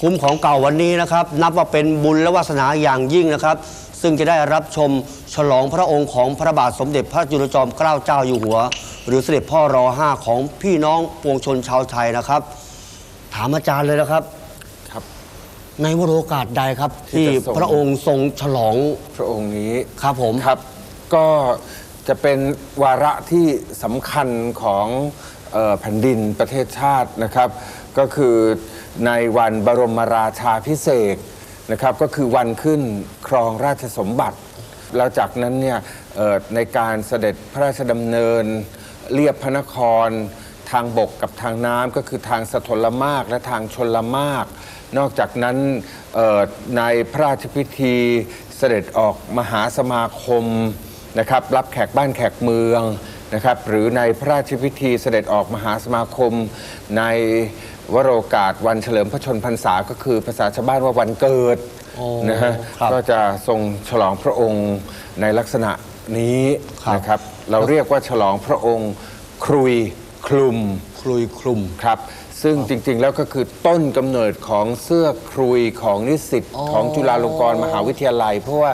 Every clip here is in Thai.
คุ้มของเก่าวันนี้นะครับ นับว่าเป็นบุญและวาสนาอย่างยิ่งนะครับ ซึ่งจะได้รับชมฉลองพระองค์ของพระบาทสมเด็จพระจุลจอมเกล้าเจ้าอยู่หัว หรือเสด็จพ่อรอห้าของพี่น้องปวงชนชาวไทยนะครับ ถามอาจารย์เลยนะครับครับ ในวโรกาสใดครับ ที่ที่จะทรงพระองค์ทรงฉลองพระองค์นี้ครับผมครับ ก็จะเป็นวาระที่สำคัญของเออ แผ่นดินประเทศชาตินะครับ ก็คือในวันบรมราชาพิเศษนะครับ ก็คือวันขึ้นครองราชสมบัติ แล้วจากนั้นเนี่ยในการเสด็จพระราชดำเนินเรียบพระนคร ทางบกกับทางน้ำก็คือทางสถลมากและทางชนลมาก นอกจากนั้นในพระราชพิธีเสด็จออกมหาสมาคมนะครับ รับแขกบ้านแขกเมือง นะครับหรือในพระราชพิธีเสด็จออกมหาสมาคม ในวโรกาสวันเฉลิมพระชนพรรษาก็คือภาษาชาวบ้านว่าวันเกิดโอ้นะฮะครับก็จะทรงฉลองพระองค์ในลักษณะนี้ครับนะครับเราเรียกว่าฉลองพระองค์ครุยคลุมคลุยคลุมครับซึ่งจริงๆ แล้วก็คือต้นกำเนิดของเสื้อครุยของนิสิตอ๋อของจุฬาลงกรณ์มหาวิทยาลัย เพราะว่า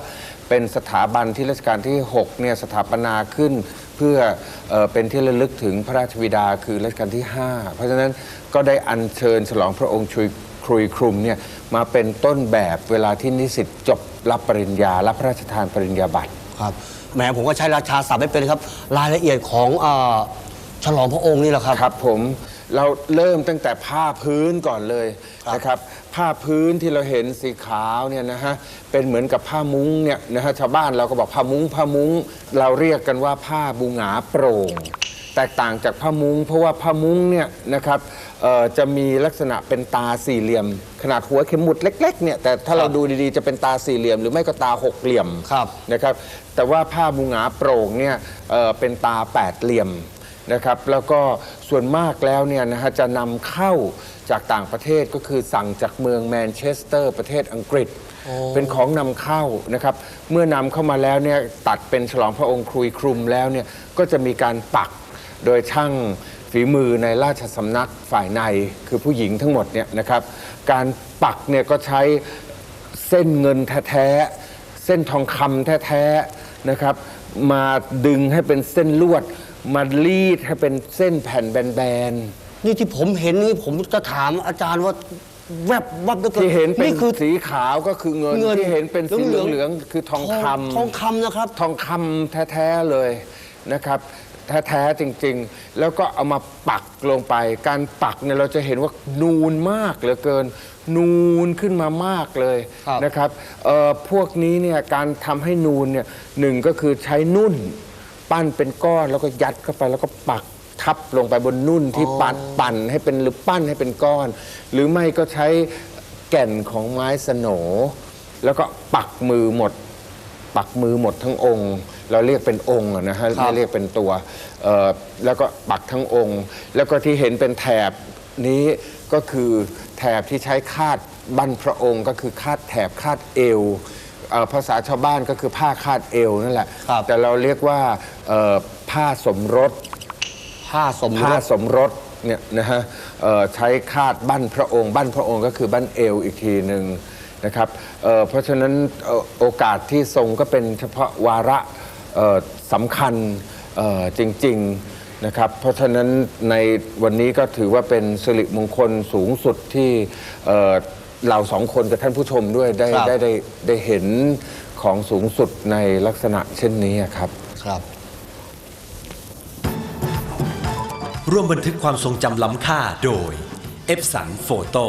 เป็นสถาบันที่รัชกาลที่ 6 เนี่ยสถาปนาขึ้นเพื่อเออเป็นที่ระลึกถึงพระราชบิดาคือรัชกาลที่ 5 เพราะฉะนั้นก็ได้อัญเชิญฉลองพระองค์ชุยครุยคลุมเนี่ยมาเป็นต้นแบบเวลาที่นิสิตจบรับปริญญา รับพระราชทานปริญญาบัตร ครับแหมผมก็ใช้ราชาศัพท์ไม่เป็นครับ รายละเอียดของเออฉลองพระองค์นี่แหละครับ ครับผม เราเริ่มตั้งแต่ผ้าพื้นก่อนเลยครับนะครับ ผ้าพื้นที่เราเห็นสีขาวเนี่ยนะฮะเป็นเหมือนกับผ้ามุ้งเนี่ยนะฮะชาวบ้านเราก็บอกผ้ามุ้งผ้ามุ้ง เราเรียกกันว่าผ้าบูหงาโปร่งแตกต่างจากผ้ามุ้ง เพราะว่าผ้ามุ้งเนี่ยนะครับเอ่อจะมีลักษณะเป็นตาสี่เหลี่ยม ขนาดหัวเข็มหมุดเล็กๆเนี่ยแต่ถ้าเราดูดีๆจะเป็นตาสี่เหลี่ยม หรือไม่ก็ตาหกเหลี่ยมครับนะครับ แต่ว่าผ้าบูหงาโปร่งเนี่ยเอ่อเป็นตาแปดเหลี่ยม นะครับแล้วก็ส่วนมากแล้วเนี่ยนะฮะจะนำเข้าจากต่างประเทศก็คือสั่งจากเมืองแมนเชสเตอร์ ประเทศอังกฤษ เป็นของนำเข้านะครับเมื่อนำเข้ามาแล้วเนี่ยตัดเป็นฉลองพระองค์ครุยคลุมแล้วเนี่ยก็จะมีการปักโดยช่างฝีมือในราชสำนักฝ่ายในคือผู้หญิงทั้งหมดเนี่ยนะครับการปักเนี่ยก็ใช้เส้นเงินแท้ๆเส้นทองคำแท้ๆนะครับมาดึงให้เป็นเส้นลวด มารีดให้เป็นเส้นแผ่นแบนนี่ที่ผมเห็นนี่ผมจะถามอาจารย์ว่าแวบวับหลือๆกิที่เห็นเป็นนี่คือ สีขาวก็คือเงินเงินที่เห็นเป็นสีเหลืองๆ เหลืองๆคือทองคำ ทองคำนะครับ ทองคำแท้ๆเลยนะครับ แท้ๆจริงๆ แล้วก็เอามาปักลงไป การปักเนี่ยเราจะเห็นว่านูนมากเหลือเกิน นูนขึ้นมามากเลยครับ นะครับเอ่อพวกนี้เนี่ยการทำให้นูนเนี่ยหนึ่งก็คือใช้นุ่น ปั้นเป็นก้อนแล้วก็ยัดเข้าไปแล้วก็ปักทับลงไปบนนุ่นที่ปั่นปั่นให้เป็นหรือปั้นให้เป็นก้อน หรือไม่ก็ใช้แก่นของไม้สโหนแล้วก็ปักมือหมด ปักมือหมดทั้งองค์ เราเรียกเป็นองค์อะนะฮะครับไม่เรียกเป็นตัวเอ่อแล้วก็ปักทั้งองค์ แล้วก็ที่เห็นเป็นแถบนี้ก็คือแถบที่ใช้คาดบั้นพระองค์ ก็คือคาดแถบคาดเอว เอ่อภาษาชาวบ้านก็คือผ้าคาดเอวนั่นแหละ ครับ แต่เราเรียกว่าเอ่อผ้าสมรส ผ้าสมรผ้าสสมรสเนี่ยนะฮะเอ่อใช้คาดบั้นพระองค์ บั้นพระองค์ก็คือบั้นเอวอีกทีหนึ่งนะครับเอ่อเพราะฉะนั้นเอ่อโอกาสที่ทรงก็เป็นเฉพาะวาระเอ่อสำคัญเอ่อจริงๆนะครับเพราะฉะนั้นในวันนี้ก็ถือว่าเป็นสิริมงคลสูงสุดที่เอ่อ เราสองคนกับท่านผู้ชมด้วยได้ครับ ได้ได้ได้เห็นของสูงสุดในลักษณะเช่นนี้ครับ ครับ ร่วมบันทึกความทรงจำล้ำค่าโดย เอฟสันโฟโต้